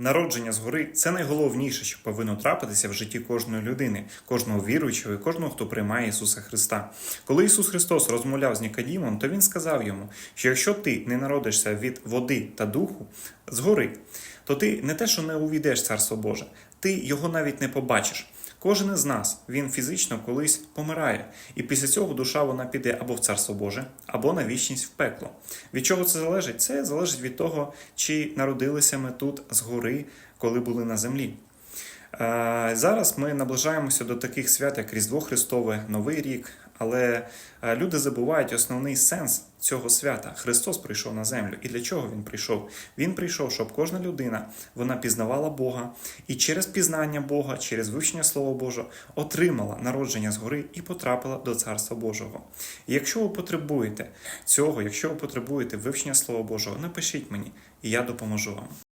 Народження згори це найголовніше, що повинно трапитися в житті кожної людини, кожного віруючого і кожного, хто приймає Ісуса Христа. Коли Ісус Христос розмовляв з Нікодімом, то Він сказав йому, що якщо ти не народишся від води та духу згори, то ти не те, що не увійдеш Царство Боже, ти його навіть не побачиш. Кожен із нас він фізично колись помирає, і після цього душа вона піде або в царство Боже, або на вічність в пекло. Від чого це залежить? Це залежить від того, чи народилися ми тут згори, коли були на землі. Е, Зараз ми наближаємося до таких свят, як Різдво Христове, Новий рік. Але е, люди забувають основний сенс цього свята. Христос прийшов на землю. І для чого він прийшов? Він прийшов, щоб кожна людина вона пізнавала Бога і через пізнання Бога, через вивчення Слова Божого отримала народження згори і потрапила до Царства Божого. І якщо ви потребуєте цього, якщо ви потребуєте вивчення Слова Божого, напишіть мені, і я допоможу вам.